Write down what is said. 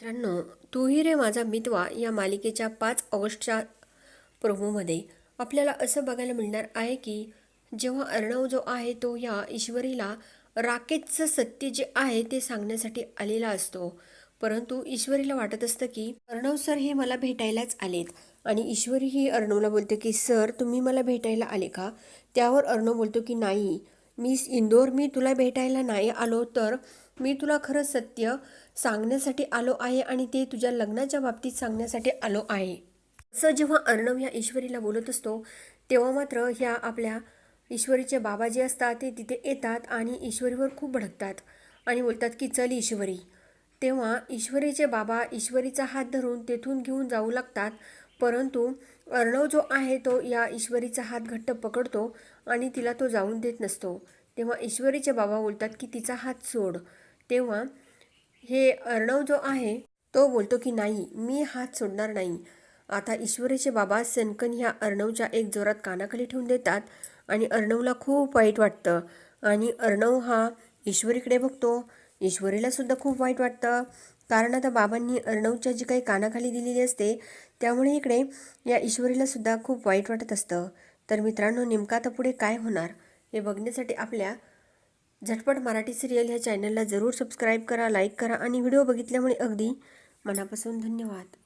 मित्रांनो तूही रे माझा मितवा या मालिकेच्या पाच ऑगस्टच्या प्रोमोमध्ये. आपल्याला असं बघायला मिळणार आहे की जेव्हा अर्णव जो आहे तो या ईश्वरीला राकेशचं सत्य जे आहे ते सांगण्यासाठी आलेला असतो. परंतु ईश्वरीला वाटत असतं की अर्णव सर हे मला भेटायलाच आलेत. आणि ईश्वरी ही अर्णवला बोलते की सर तुम्ही मला भेटायला आले का? त्यावर अर्णव बोलतो की नाही. मी इंदोर मी तुला भेटायला नाही आलो तर मी तुला खरं सत्य सांगण्यासाठी आलो आहे आणि ते तुझ्या लग्नाच्या बाबतीत सांगण्यासाठी आलो आहे. असं जेव्हा अर्णव या ईश्वरीला बोलत असतो तेव्हा मात्र ह्या आपल्या ईश्वरीचे बाबा जे असतात ते तिथे येतात आणि ईश्वरीवर खूप भडकतात आणि बोलतात की चल ईश्वरी. तेव्हा ईश्वरीचे बाबा ईश्वरीचा हात धरून तेथून घेऊन जाऊ लागतात परंतु अर्णव जो आहे तो या ईश्वरीचा हात घट्ट पकडतो आणि तिला तो जाऊन देत नसतो. तेव्हा ईश्वरीचे बाबा बोलतात की तिचा हात सोड. तेव्हा हे अर्णव जो आहे तो बोलतो की नाही मी हात सोडणार नाही. आता ईश्वरीचे बाबा सनकन ह्या अर्णवच्या एक जोरात कानाखाली ठेवून देतात आणि अर्णवला खूप वाईट वाटतं. आणि अर्णव हा ईश्वरीकडे बघतो. ईश्वरीलासुद्धा खूप वाईट वाटतं. कारण आता बाबांनी अर्णवच्या जी काही कानाखाली दिलेली असते त्यामुळे इकडे या ईश्वरीलासुद्धा खूप वाईट वाटत असतं. तर मित्रांनो नेमका आता पुढे काय होणार हे बघण्यासाठी आपल्या झटपट मराठी सिरियल ह्या चॅनलला जरूर सबस्क्राईब करा लाईक करा आणि व्हिडिओ बघितल्यामुळे अगदी मनापासून धन्यवाद.